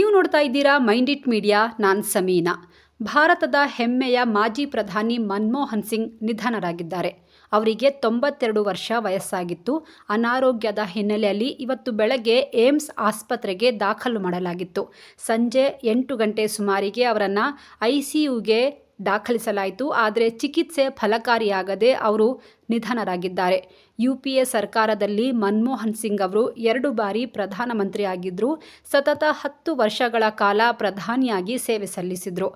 ನೀವು ನೋಡ್ತಾ ಇದ್ದೀರಾ ಮೈಂಡ್ ಇಟ್ ಮೀಡಿಯಾ, ನಾನು ಸಮೀನಾ. ಭಾರತದ ಹೆಮ್ಮೆಯ ಮಾಜಿ ಪ್ರಧಾನಿ ಮನಮೋಹನ್ ಸಿಂಗ್ ನಿಧನರಾಗಿದ್ದಾರೆ. ಅವರಿಗೆ ತೊಂಬತ್ತೆರಡು ವರ್ಷ ವಯಸ್ಸಾಗಿತ್ತು. ಅನಾರೋಗ್ಯದ ಹಿನ್ನೆಲೆಯಲ್ಲಿ ಇವತ್ತು ಬೆಳಗ್ಗೆ ಏಮ್ಸ್ ಆಸ್ಪತ್ರೆಗೆ ದಾಖಲು ಮಾಡಲಾಗಿತ್ತು. ಸಂಜೆ ಎಂಟು ಗಂಟೆ ಸುಮಾರಿಗೆ ಅವರನ್ನು ಐ ಸಿ ಯುಗೆ ದಾಖಲಿಸಲಾಯಿತು, ಆದರೆ ಚಿಕಿತ್ಸೆ ಫಲಕಾರಿಯಾಗದೆ ಅವರು ನಿಧನರಾಗಿದ್ದಾರೆ. ಯು ಪಿ ಎ ಸರ್ಕಾರದಲ್ಲಿ ಮನಮೋಹನ್ ಸಿಂಗ್ ಅವರು ಎರಡು ಬಾರಿ ಪ್ರಧಾನಮಂತ್ರಿ ಆಗಿದ್ದರು ಸತತ ಹತ್ತು ವರ್ಷಗಳ ಕಾಲ ಪ್ರಧಾನಿಯಾಗಿ ಸೇವೆ ಸಲ್ಲಿಸಿದರು.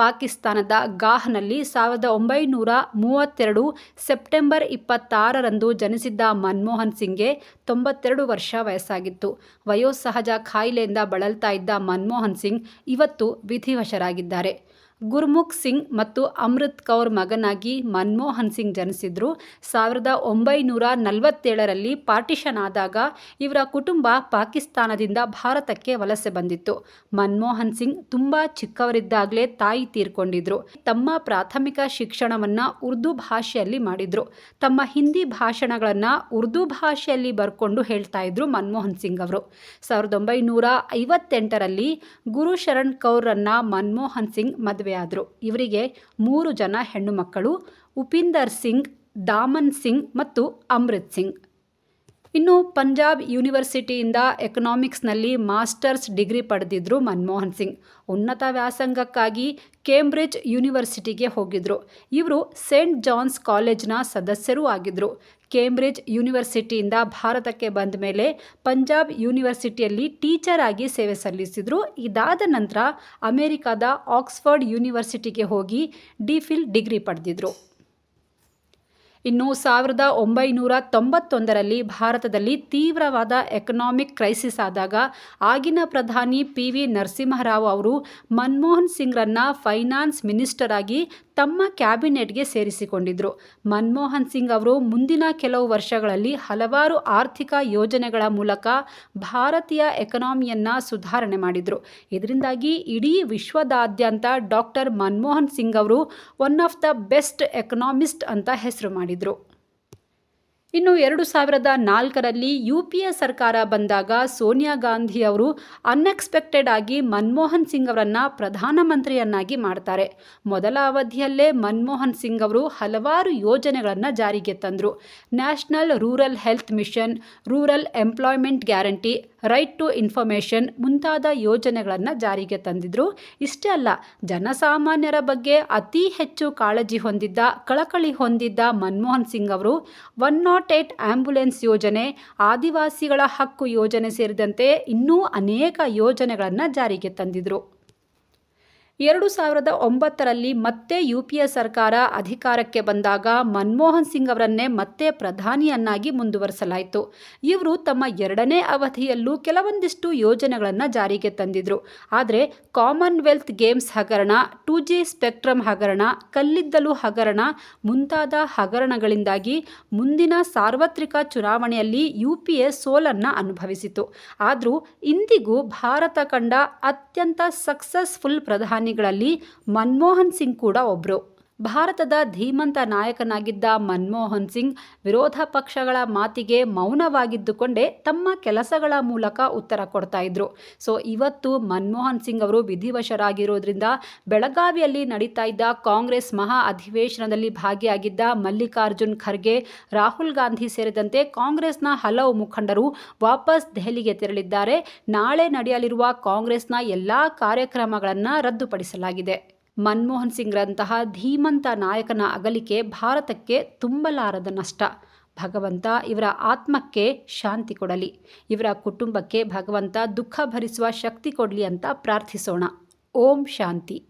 ಪಾಕಿಸ್ತಾನದ ಗಾಹ್ನಲ್ಲಿ ಸಾವಿರದ ಒಂಬೈನೂರ ಮೂವತ್ತೆರಡು ಸೆಪ್ಟೆಂಬರ್ ಇಪ್ಪತ್ತಾರರಂದು ಜನಿಸಿದ್ದ ಮನಮೋಹನ್ ಸಿಂಗ್ಗೆ ತೊಂಬತ್ತೆರಡು ವರ್ಷ ವಯಸ್ಸಾಗಿತ್ತು. ವಯೋಸಹಜ ಖಾಯಿಲೆಯಿಂದ ಬಳಲ್ತಾ ಇದ್ದ ಮನಮೋಹನ್ ಸಿಂಗ್ ಇವತ್ತು ವಿಧಿವಶರಾಗಿದ್ದಾರೆ. ಗುರ್ಮುಖ್ ಸಿಂಗ್ ಮತ್ತು ಅಮೃತ್ ಕೌರ್ ಮಗನಾಗಿ ಮನ್ಮೋಹನ್ ಸಿಂಗ್ ಜನಿಸಿದ್ರು. ಸಾವಿರದ ಒಂಬೈನೂರ ನಲವತ್ತೇಳರಲ್ಲಿ ಪಾರ್ಟಿಷನ್ ಆದಾಗ ಇವರ ಕುಟುಂಬ ಪಾಕಿಸ್ತಾನದಿಂದ ಭಾರತಕ್ಕೆ ವಲಸೆ ಬಂದಿತ್ತು. ಮನ್ಮೋಹನ್ ಸಿಂಗ್ ತುಂಬ ಚಿಕ್ಕವರಿದ್ದಾಗಲೇ ತಾಯಿ ತೀರ್ಕೊಂಡಿದ್ರು. ತಮ್ಮ ಪ್ರಾಥಮಿಕ ಶಿಕ್ಷಣವನ್ನು ಉರ್ದು ಭಾಷೆಯಲ್ಲಿ ಮಾಡಿದ್ರು. ತಮ್ಮ ಹಿಂದಿ ಭಾಷಣಗಳನ್ನು ಉರ್ದು ಭಾಷೆಯಲ್ಲಿ ಬರ್ಕೊಂಡು ಹೇಳ್ತಾ ಇದ್ರು ಮನ್ಮೋಹನ್ ಸಿಂಗ್ ಅವರು. ಸಾವಿರದ ಒಂಬೈನೂರ ಐವತ್ತೆಂಟರಲ್ಲಿ ಗುರು ಶರಣ್ ಕೌರ್ರನ್ನ ಮನ್ಮೋಹನ್ ಸಿಂಗ್ ಮದುವೆ ಆದರು. ಇವರಿಗೆ ಮೂರು ಜನ ಹೆಣ್ಣು ಮಕ್ಕಳು ಉಪಿಂದರ್ ಸಿಂಗ್ ದಾಮನ್ ಸಿಂಗ್ ಮತ್ತು ಅಮೃತ್ ಸಿಂಗ್. ಇನ್ನು ಪಂಜಾಬ್ ಯೂನಿವರ್ಸಿಟಿಯಿಂದ ಎಕನಾಮಿಕ್ಸ್ನಲ್ಲಿ ಮಾಸ್ಟರ್ಸ್ ಡಿಗ್ರಿ ಪಡೆದಿದ್ರು ಮನಮೋಹನ್ ಸಿಂಗ್. ಉನ್ನತ ವ್ಯಾಸಂಗಕ್ಕಾಗಿ ಕೇಂಬ್ರಿಡ್ಜ್ ಯೂನಿವರ್ಸಿಟಿಗೆ ಹೋಗಿದ್ದರು ಇವರು ಸೇಂಟ್ ಜಾನ್ಸ್ ಕಾಲೇಜ್ನ ಸದಸ್ಯರೂ ಆಗಿದ್ರು. ಕೇಂಬ್ರಿಡ್ಜ್ ಯೂನಿವರ್ಸಿಟಿಯಿಂದ ಭಾರತಕ್ಕೆ ಬಂದ ಮೇಲೆ ಪಂಜಾಬ್ ಯೂನಿವರ್ಸಿಟಿಯಲ್ಲಿ ಟೀಚರ್ ಆಗಿ ಸೇವೆ ಸಲ್ಲಿಸಿದರು. ಇದಾದ ನಂತರ ಅಮೆರಿಕದ ಆಕ್ಸ್ಫರ್ಡ್ ಯೂನಿವರ್ಸಿಟಿಗೆ ಹೋಗಿ ಡಿಫಿಲ್ ಡಿಗ್ರಿ ಪಡೆದಿದ್ರು. ಇನ್ನು ಸಾವಿರದ ಒಂಬೈನೂರ ತೊಂಬತ್ತೊಂದರಲ್ಲಿ ಭಾರತದಲ್ಲಿ ತೀವ್ರವಾದ ಎಕನಾಮಿಕ್ ಕ್ರೈಸಿಸ್ ಆದಾಗ ಆಗಿನ ಪ್ರಧಾನಿ ಪಿ ವಿ ನರಸಿಂಹರಾವ್ ಅವರು ಮನಮೋಹನ್ ಸಿಂಗ್ರನ್ನ ಫೈನಾನ್ಸ್ ಮಿನಿಸ್ಟರ್ ಆಗಿ ತಮ್ಮ ಕ್ಯಾಬಿನೆಟ್ಗೆ ಸೇರಿಸಿಕೊಂಡಿದ್ದರು ಮನಮೋಹನ್ ಸಿಂಗ್ ಅವರು ಮುಂದಿನ ಕೆಲವು ವರ್ಷಗಳಲ್ಲಿ ಹಲವಾರು ಆರ್ಥಿಕ ಯೋಜನೆಗಳ ಮೂಲಕ ಭಾರತೀಯ ಎಕನಾಮಿಯನ್ನು ಸುಧಾರಣೆ ಮಾಡಿದರು. ಇದರಿಂದಾಗಿ ಇಡೀ ವಿಶ್ವದಾದ್ಯಂತ ಡಾಕ್ಟರ್ ಮನಮೋಹನ್ ಸಿಂಗ್ ಅವರು one of the best economist ಅಂತ ಹೆಸರು ಮಾಡಿದರು. l'hydro ಇನ್ನು ಎರಡು ಸಾವಿರದ ನಾಲ್ಕರಲ್ಲಿ ಯು ಪಿ ಎ ಸರ್ಕಾರ ಬಂದಾಗ ಸೋನಿಯಾ ಗಾಂಧಿ ಅವರು ಅನ್ಎಕ್ಸ್ಪೆಕ್ಟೆಡ್ ಆಗಿ ಮನಮೋಹನ್ ಸಿಂಗ್ ಅವರನ್ನು ಪ್ರಧಾನಮಂತ್ರಿಯನ್ನಾಗಿ ಮಾಡ್ತಾರೆ. ಮೊದಲ ಅವಧಿಯಲ್ಲೇ ಮನಮೋಹನ್ ಸಿಂಗ್ ಅವರು ಹಲವಾರು ಯೋಜನೆಗಳನ್ನು ಜಾರಿಗೆ ತಂದರು. National rural health mission, rural employment guarantee, right to information ಮುಂತಾದ ಯೋಜನೆಗಳನ್ನು ಜಾರಿಗೆ ತಂದಿದ್ರು. ಇಷ್ಟೇ ಅಲ್ಲ, ಜನಸಾಮಾನ್ಯರ ಬಗ್ಗೆ ಅತಿ ಹೆಚ್ಚು ಕಾಳಜಿ ಹೊಂದಿದ್ದ, ಕಳಕಳಿ ಹೊಂದಿದ್ದ ಮನಮೋಹನ್ ಸಿಂಗ್ ಅವರು ಒನ್ ಏಟ್ ಆಂಬ್ಯುಲೆನ್ಸ್ ಯೋಜನೆ ಆದಿವಾಸಿಗಳ ಹಕ್ಕು ಯೋಜನೆ ಸೇರಿದಂತೆ ಇನ್ನೂ ಅನೇಕ ಯೋಜನೆಗಳನ್ನು ಜಾರಿಗೆ ತಂದಿದ್ರು. ಎರಡು ಸಾವಿರದ ಒಂಬತ್ತರಲ್ಲಿ ಮತ್ತೆ ಯು ಪಿ ಎ ಸರ್ಕಾರ ಅಧಿಕಾರಕ್ಕೆ ಬಂದಾಗ ಮನಮೋಹನ್ ಸಿಂಗ್ ಅವರನ್ನೇ ಮತ್ತೆ ಪ್ರಧಾನಿಯನ್ನಾಗಿ ಮುಂದುವರಿಸಲಾಯಿತು. ಇವರು ತಮ್ಮ ಎರಡನೇ ಅವಧಿಯಲ್ಲೂ ಕೆಲವೊಂದಿಷ್ಟು ಯೋಜನೆಗಳನ್ನು ಜಾರಿಗೆ ತಂದಿದ್ರು. ಆದರೆ ಕಾಮನ್ವೆಲ್ತ್ ಗೇಮ್ಸ್ ಹಗರಣ, ಟು ಜಿ ಸ್ಪೆಕ್ಟ್ರಮ್ ಹಗರಣ, ಕಲ್ಲಿದ್ದಲು ಹಗರಣ ಮುಂತಾದ ಹಗರಣಗಳಿಂದಾಗಿ ಮುಂದಿನ ಸಾರ್ವತ್ರಿಕ ಚುನಾವಣೆಯಲ್ಲಿ ಯು ಪಿ ಎ ಸೋಲನ್ನು ಅನುಭವಿಸಿತು. ಆದರೂ ಇಂದಿಗೂ ಭಾರತ ಕಂಡ ಅತ್ಯಂತ ಸಕ್ಸಸ್ಫುಲ್ ಪ್ರಧಾನಿ ಗಳಲ್ಲಿ ಮನಮೋಹನ್ ಸಿಂಗ್ ಕೂಡ ಒಬ್ಬರು ಭಾರತದ ಧೀಮಂತ ನಾಯಕನಾಗಿದ್ದ ಮನ್ಮೋಹನ್ ಸಿಂಗ್ ವಿರೋಧ ಪಕ್ಷಗಳ ಮಾತಿಗೆ ಮೌನವಾಗಿದ್ದುಕೊಂಡೇ ತಮ್ಮ ಕೆಲಸಗಳ ಮೂಲಕ ಉತ್ತರ ಕೊಡ್ತಾ ಇದ್ರು. ಸೊ, ಇವತ್ತು ಮನ್ಮೋಹನ್ ಸಿಂಗ್ ಅವರು ವಿಧಿವಶರಾಗಿರೋದ್ರಿಂದ ಬೆಳಗಾವಿಯಲ್ಲಿ ನಡೀತಾ ಇದ್ದ ಕಾಂಗ್ರೆಸ್ ಮಹಾ ಅಧಿವೇಶನದಲ್ಲಿ ಭಾಗಿಯಾಗಿದ್ದ ಮಲ್ಲಿಕಾರ್ಜುನ್ ಖರ್ಗೆ, ರಾಹುಲ್ ಗಾಂಧಿ ಸೇರಿದಂತೆ ಕಾಂಗ್ರೆಸ್ನ ಹಲವು ಮುಖಂಡರು ವಾಪಸ್ ದೆಹಲಿಗೆ ತೆರಳಿದ್ದಾರೆ. ನಾಳೆ ನಡೆಯಲಿರುವ ಕಾಂಗ್ರೆಸ್ನ ಎಲ್ಲ ಕಾರ್ಯಕ್ರಮಗಳನ್ನು ರದ್ದುಪಡಿಸಲಾಗಿದೆ. ಮನಮೋಹನ್ ಸಿಂಗ್ರಂತಹ ಧೀಮಂತ ನಾಯಕನ ಅಗಲಿಕೆ ಭಾರತಕ್ಕೆ ತುಂಬಲಾರದ ನಷ್ಟ. ಭಗವಂತ ಇವರ ಆತ್ಮಕ್ಕೆ ಶಾಂತಿ ಕೊಡಲಿ. ಇವರ ಕುಟುಂಬಕ್ಕೆ ಭಗವಂತ ದುಃಖ ಭರಿಸುವ ಶಕ್ತಿ ಕೊಡಲಿ ಅಂತ ಪ್ರಾರ್ಥಿಸೋಣ. ಓಂ ಶಾಂತಿ.